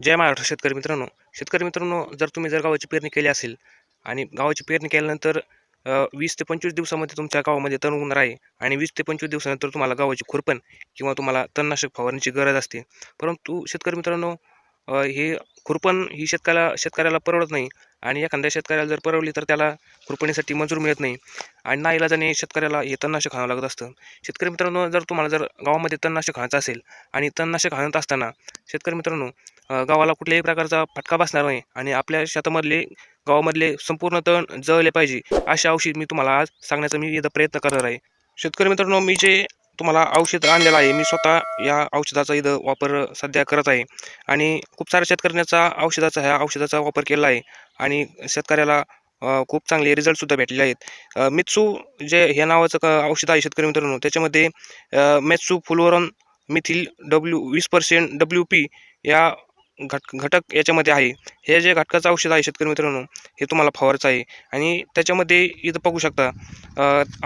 जय महाराष्ट्र शेतकरी मित्रांनो. शेतकरी मित्रांनो जर तुम्ही जर गावाची पेरणी केली असेल आणि गावाची पेरणी केल्यानंतर वीस ते पंचवीस दिवसामध्ये तुमच्या गावामध्ये तण उगणार आहे आणि वीस ते पंचवीस दिवसानंतर तुम्हाला गावाची खुरपण किंवा तुम्हाला तणनाशक फवारणीची गरज असते. परंतु शेतकरी मित्रांनो हे खुरपण ही शेतकऱ्याला शेतकऱ्याला परवडत नाही. आणि एखाद्या शेतकऱ्याला जर परवली तर त्याला खुरपणीसाठी मंजूर मिळत नाही. आणि ना इलाजाने शेतकऱ्याला हे तणनाशक खावं लागत असतं. शेतकरी मित्रांनो जर तुम्हाला जर गावामध्ये तणनाशक खायचं असेल आणि तणनाशक हाणत असताना शेतकरी मित्रांनो गावाला कुठल्याही प्रकारचा फटका बसणार नाही आणि आपल्या शेतामधले गावामधले संपूर्ण तण जळले पाहिजे असे औषध मी तुम्हाला आज सांगण्याचा मी इथं प्रयत्न करणार आहे. शेतकरी मित्रांनो मी जे तुम्हाला औषध आणलेलं आहे मी स्वतः या औषधाचा इथं वापर सध्या करत आहे. आणि खूप साऱ्या शेतकऱ्यांचा औषधाचा ह्या औषधाचा वापर केला आहे. आणि शेतकऱ्याला खूप चांगले रिझल्टसुद्धा भेटलेले आहेत. मित्सू जे ह्या नावाचं क- औषध आहे शेतकरी मित्रांनो त्याच्यामध्ये मेत्सू फुलवरन मिथिल डब्ल्यू वीस पर्सेंट डब्ल्यू पी या घट घटक याच्यामध्ये आहे. हे जे घटकाचं औषध आहे शेतकरी मित्रांनो हे तुम्हाला फवारचं आहे. आणि त्याच्यामध्ये इथं बघू शकता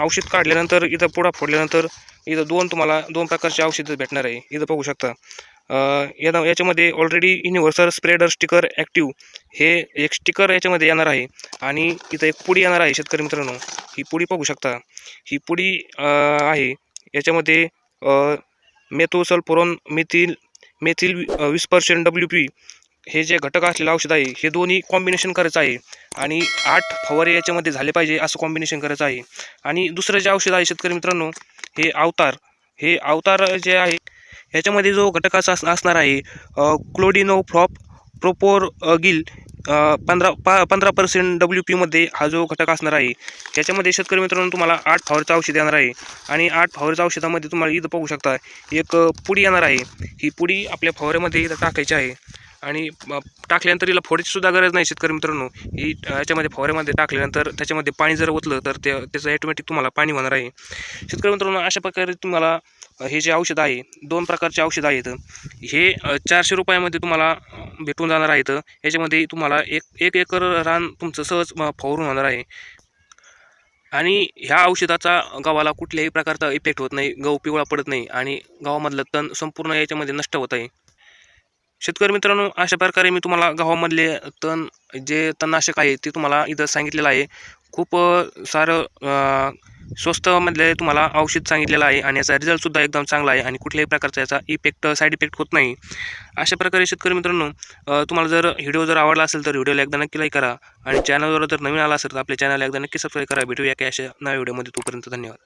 औषध काढल्यानंतर इथं पुढा फोडल्यानंतर इथं दोन तुम्हाला दोन प्रकारचे औषधं भेटणार आहे. इथं बघू शकता. अ, याच्यामध्ये already universal spreader sticker active हे एक स्टिकर याच्यामध्ये येणार आहे. आणि इथं एक पुडी येणार आहे शेतकरी मित्रांनो. ही पुडी बघू शकता. ही पुडी आहे. याच्यामध्ये अ, मेथोसल्फोरॉन मेथिल मेथिल विस्पर्शन वीस पर्सेंट डब्ल्यू पी हे जे घटक असलेलं औषध आहे हे दोन्ही कॉम्बिनेशन करायचं आहे. आणि आठ फवारे याच्यामध्ये झाले पाहिजे असं कॉम्बिनेशन करायचं आहे. आणि दुसरं जे औषध आहे शेतकरी मित्रांनो हे अवतार. हे अवतार जे आहे ह्याच्यामध्ये जो घटकाचा अस असणार आहे क्लोडिनो फ्रॉप प्रोपोर गिल पंधरा पा पंधरा पर्सेंट डब्ल्यू पीमध्ये हा जो घटक असणार आहे याच्यामध्ये शेतकरी मित्रांनो तुम्हाला आठ फावरचं औषध येणार आहे आणि आठ फावरच्या औषधामध्ये तुम्हाला इथं पाहू शकता एक पुडी येणार आहे. ही पुडी आपल्या फवाऱ्यामध्ये इथं टाकायची आहे. आणि टाकल्यानंतर हिला फोडायची सुद्धा गरज नाही शेतकरी मित्रांनो. ही याच्यामध्ये फवाऱ्यामध्ये टाकल्यानंतर त्याच्यामध्ये पाणी जर ओतलं तर ते त्याचं ॲटोमॅटिक तुम्हाला पाणी होणार आहे. शेतकरी मित्रांनो अशा प्रकारे तुम्हाला हे जे औषध आहे दोन प्रकारचे औषध आहेत. हे चारशे रुपयामध्ये तुम्हाला भेटून जाणार आहेत. याच्यामध्ये तुम्हाला एक एक एकर रान तुमचं सहज फवारून होणार आहे. आणि ह्या औषधाचा गावाला कुठल्याही प्रकारचा इफेक्ट होत नाही. गहू पिवळा पडत नाही आणि गावामधलं तण संपूर्ण याच्यामध्ये नष्ट होत आहे. शेतकरी मित्रांनो अशा प्रकारे मी तुम्हाला गावामधले तण जे तणनाशक आहे ते तुम्हाला इथं सांगितलेलं आहे. खूप सारं स्वस्तमधले तुम्हाला औषध सांगितलेलं आहे आणि याचा रिझल्टसुद्धा एकदम चांगला आहे आणि कुठल्याही प्रकारचा याचा इफेक्ट साईड इफेक्ट होत नाही. अशा प्रकारे शेतकरी मित्रांनो तुम्हाला जर व्हिडिओ जर आवडला असेल तर व्हिडिओला एकदा नक्की लाईक करा आणि चॅनलवर जर नवीन आला असेल तर आपल्या चॅनलला एकदा नक्की सबस्क्राईब करा. भेटूया की अशा नव्या व्हिडिओमध्ये तोपर्यंत धन्यवाद.